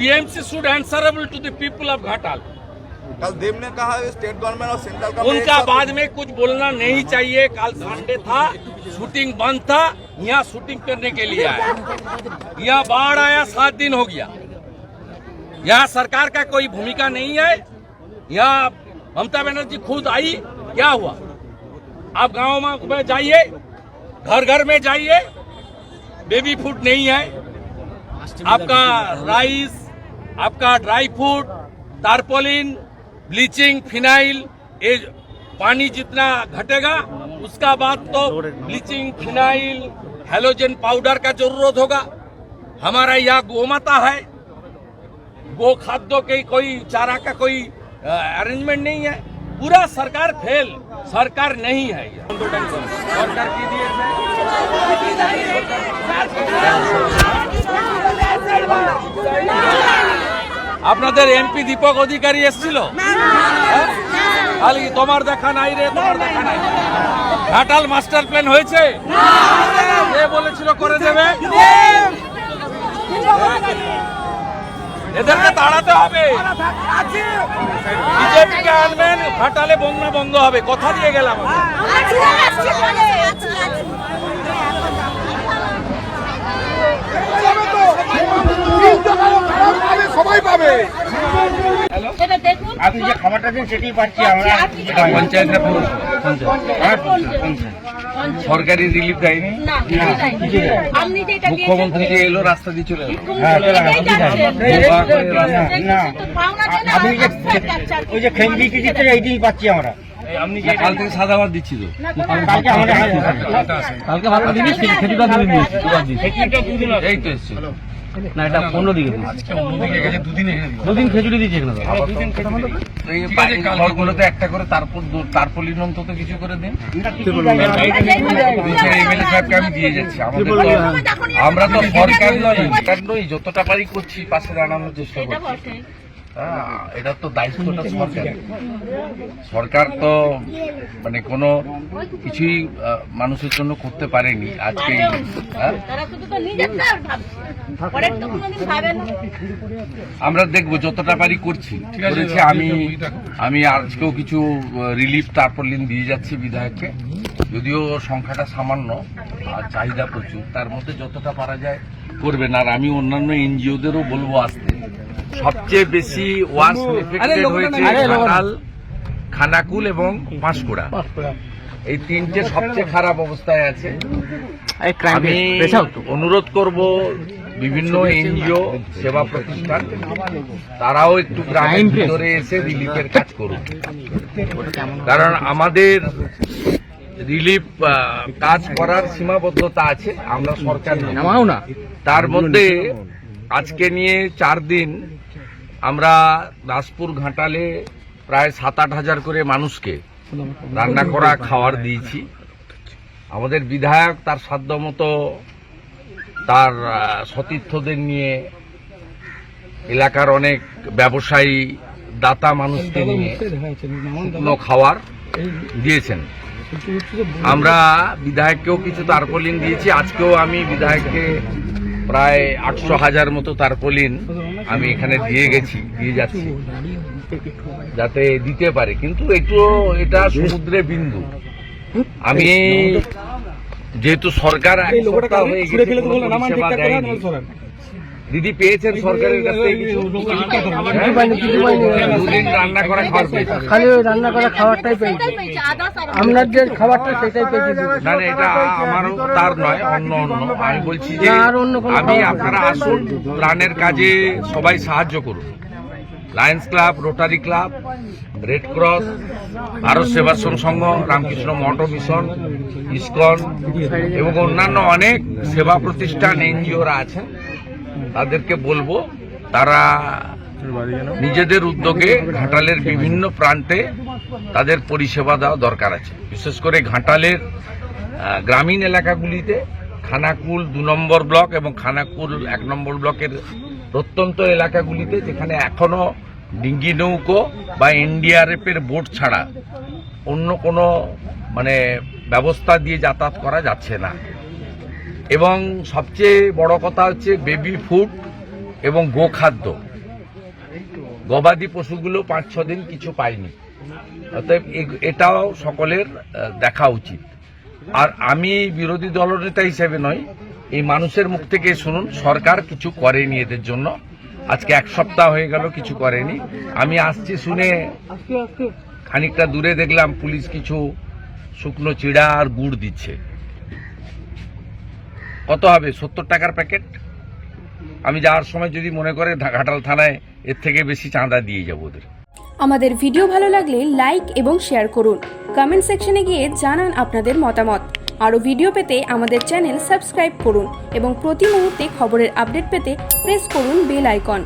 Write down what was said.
TMC should answerable to the people of Ghatal कल देव ने कहा स्टेट गवर्नमेंट और सेंट्रल का उनका बाद में कुछ बोलना नहीं चाहिए। कल संडे था शूटिंग बंद था यहाँ शूटिंग करने के लिए आया। यहाँ बाढ़ आया सात दिन हो गया। यहाँ सरकार का कोई भूमिका नहीं है। यहाँ ममता बनर्जी खुद आई क्या हुआ? आप गाँव में जाइए घर घर में जाइए बेबी फ़ूड नहीं है। आपका राइस आपका dry fruit, tarpaulin, bleaching, phenyl, ये पानी जितना घटेगा, उसका बाद तो ब्लीचिंग, फिनाइल, हेलोजन पाउडर का ज़रूरत होगा। हमारा यहाँ गोमाता है। गो खाद्यों के कोई चारा का कोई अरेंजमेंट नहीं है। पूरा सरकार फेल, सरकार नहीं है ये। सरकार की दिए আপনাদের এমপি দীপক অধিকারী এসেছিল? তোমার দেখা নাই রে, তোমার দেখা নাই। ঘাটাল মাস্টার প্ল্যান হয়েছে? কে বলেছিল করে দেবে? এদেরকে তাড়াতে হবে। বিজেপিকে আনবেন, ঘাটালে বন্যা বন্ধ হবে। কথা দিয়ে গেলাম আমি। সবাই পাবে এটা দেখুন আপনি যে খাবারটা দিন সেটাই পাচ্ছি আমরা। পঞ্চায়েতরা পুরো হ্যাঁ, পঞ্চায়েত। সরকারি রিলিফ দেয়নি? না মুখ্যমন্ত্রী যে এলো রাস্তা দিয়ে চলে হ্যাঁ। না, না। না, আপনি যে। ওই যে খেলবি কি দিচ্ছেন এইটাই পাচ্ছি আমরা। আপনি যে কাল থেকে সাদা ভাত দিচ্ছি তো। কালকে আমাদের কালকে ভাতটা দিবি দিয়েছি এই তো এসছে। না এটা পনেরো দিকে দুদিন খেজুরি দিয়েছি এখানে তো। একটা করে তারপর তারপলিন অন্তত কিছু করে দিন। এমএলএ সাহেবকে আমি দিয়ে যাচ্ছি আমাদের আমরা তো সরকার নয় সরকার নই যতটা পারি করছি পাশে দাঁড়ানোর চেষ্টা করছি। এটা তো দায়িত্বটা সরকার সরকার তো মানে কোনো কিছুই আহ, মানুষের জন্য করতে পারেনি আজকে হ্যাঁ? আমরা দেখব যতটা পারি করছি। করেছি আমি আমি আজকেও কিছু রিলিফ তারপর তারপলিন দিয়ে যাচ্ছি বিধায়ককে। যদিও সংখ্যাটা সামান্য আর চাহিদা প্রচুর তার মধ্যে যতটা পারা যায় করবেন। আর আমি অন্যান্য এনজিওদেরও বলব আসতে। সবচেয়ে বেশি হয়েছে খানাকুল এবং পাঁশকুড়া। এই তিনটে সবচেয়ে খারাপ অবস্থায় আছে। আমি। অনুরোধ করব বিভিন্ন এনজিও সেবা প্রতিষ্ঠান তারাও একটু গ্রামের ভিতরে এসে রিলিফের কাজ করুন কারণ আমাদের রিলিফ কাজ করার সীমাবদ্ধতা আছে আমরা সরকার না। তার মধ্যে আজকে নিয়ে চার দিন আমরা দাসপুর ঘাটালে প্রায় সাত আট হাজার করে মানুষকে রান্না করা, খাওয়ার দিয়েছি। আমাদের বিধায়ক তার সাধ্যমতো তার সতীর্থদের নিয়ে এলাকার অনেক ব্যবসায়ী, দাতা মানুষকে নিয়ে শুকনো খাওয়ার দিয়েছেন। আমরা বিধায়ককেও কিছু তারপলিন দিয়েছি। আজকেও আমি বিধায়ককে প্রায় আটশো হাজার মতো তারপলিন আমি এখানে দিয়ে গেছি দিয়ে যাচ্ছি। যাতে দিতে পারে। কিন্তু একটু এটা সমুদ্রে বিন্দু। আমি যেহেতু সরকার এক সপ্তাহ হয়ে গেছে, দেয়নি। দিদি পেয়েছেন সরকারের কাছ থেকে কিছু? হ্যাঁ? দুদিন রান্না করা খাবার পেয়েছেন। খালি ওই রান্না করা খাবারটাই পেয়েছি। আপনার যে খাবারটা সেটাই পেয়েছি। না না এটা আমারও তার নয় অন্য অন্য। আমি বলছি যে আর অন্য আমি আপনারা আসুন প্রাণের কাজে সবাই সাহায্য করুন। Lions club rotary club red cross Bharat Sevashram Sangha Ramakrishna Math mission ISKCON এবং অন্যান্য অনেক সেবা প্রতিষ্ঠান এনজিওরা আছেন। তাদেরকে বলব, তারা নিজেদের উদ্যোগে ঘাটালের বিভিন্ন প্রান্তে তাদের পরিষেবা দেওয়া দরকার আছে। বিশেষ করে ঘাটালের গ্রামীণ এলাকাগুলিতে খানাকুল দু নম্বর ব্লক এবং খানাকুল এক নম্বর ব্লকের প্রত্যন্ত এলাকাগুলিতে যেখানে এখনও ডিঙ্গি নৌকো বা এনডিআরএফ এর বোট ছাড়া অন্য কোনো মানে ব্যবস্থা দিয়ে যাতায়াত করা যাচ্ছে না। এবং সবচেয়ে বড় কথা হচ্ছে বেবি ফুড এবং গোখাদ্য। গবাদি পশুগুলো পাঁচ, ছ দিন কিছু পায়নি। অতএব এটাও সকলের দেখা উচিত। আর আমি বিরোধী দলনেতা হিসেবে নয়, এই মানুষের মুখ থেকে শুনুন, সরকার কিছু করেনি এদের জন্য। আজকে এক সপ্তাহ হয়ে গেল কিছু করেনি। আমি আসছি শুনে খানিকটা দূরে দেখলাম পুলিশ কিছু শুকনো চিড়া আর গুড় দিচ্ছে। কত হবে? সত্তর টাকার প্যাকেট? আমি যাওয়ার সময় যদি মনে করে ঘাটাল থানায় এর থেকে বেশি চাঁদা দিয়ে যাব ওদের। আমাদের ভিডিও ভালো লাগলে লাইক এবং শেয়ার করুন। কমেন্ট সেকশনে গিয়ে জানান আপনাদের মতামত। আরও ভিডিও পেতে আমাদের চ্যানেল সাবস্ক্রাইব করুন এবং প্রতি মুহূর্তে খবরের আপডেট পেতে প্রেস করুন বেল আইকন।